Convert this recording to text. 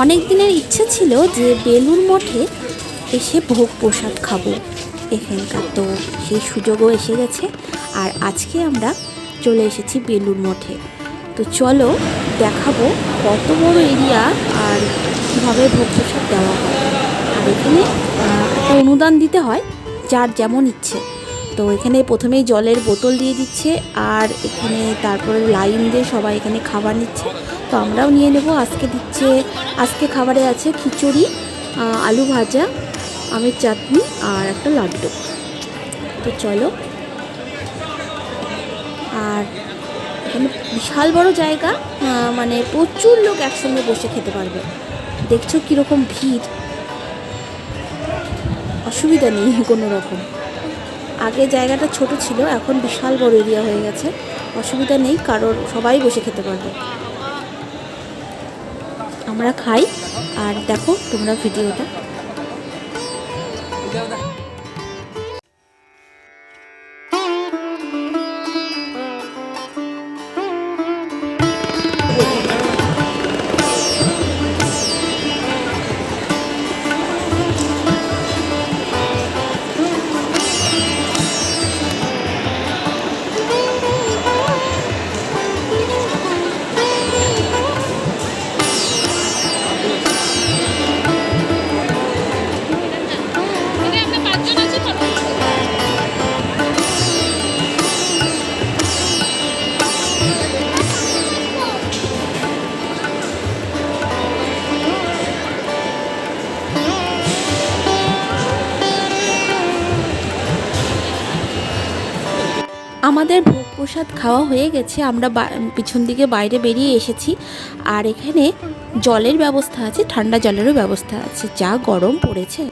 অনেক দিনের ইচ্ছে ছিল যে বেলুর মঠে এসে ভোগ প্রসাদ খাব। এখানকার তো সেই সুযোগও এসে গেছে। আর আজকে আমরা চলে এসেছি বেলুর মঠে। তো চলো দেখাবো কত বড় এরিয়া আর কীভাবে ভোগ প্রসাদ দেওয়া হয়। আর এখানে একটা অনুদান দিতে হয় যার যেমন ইচ্ছে। তো এখানে প্রথমেই জলের বোতল দিয়ে দিচ্ছে আর এখানে তারপরে লাইন দিয়ে সবাই এখানে খাবার নিচ্ছে। তো আমরাও নিয়ে নেব। আজকে দিচ্ছে, আজকে খাবারে আছে খিচুড়ি আলু ভাজা, আমের চাটনি আর একটা লাড্ডু। তো চলো। আর এখানে বিশাল বড় জায়গা মানে প্রচুর লোক একসঙ্গে বসে খেতে পারবে। দেখছ কীরকম ভিড়? অসুবিধা নেই কোনো রকম। আগে জায়গাটা ছোট ছিল, এখন বিশাল বড় এরিয়া হয়ে গেছে। অসুবিধা নেই, কারোর সবাই বসে খেতে পারবে। আমরা খাই। আর দেখো তোমরা ভিডিওটা। আমাদের ভোগ প্রসাদ খাওয়া হয়ে গেছে, আমরা পিছন দিকে বাইরে বেরিয়ে এসেছি। আর এখানে জলের ব্যবস্থা আছে, ঠান্ডা জলেরও ব্যবস্থা আছে, যা গরম পড়েছে।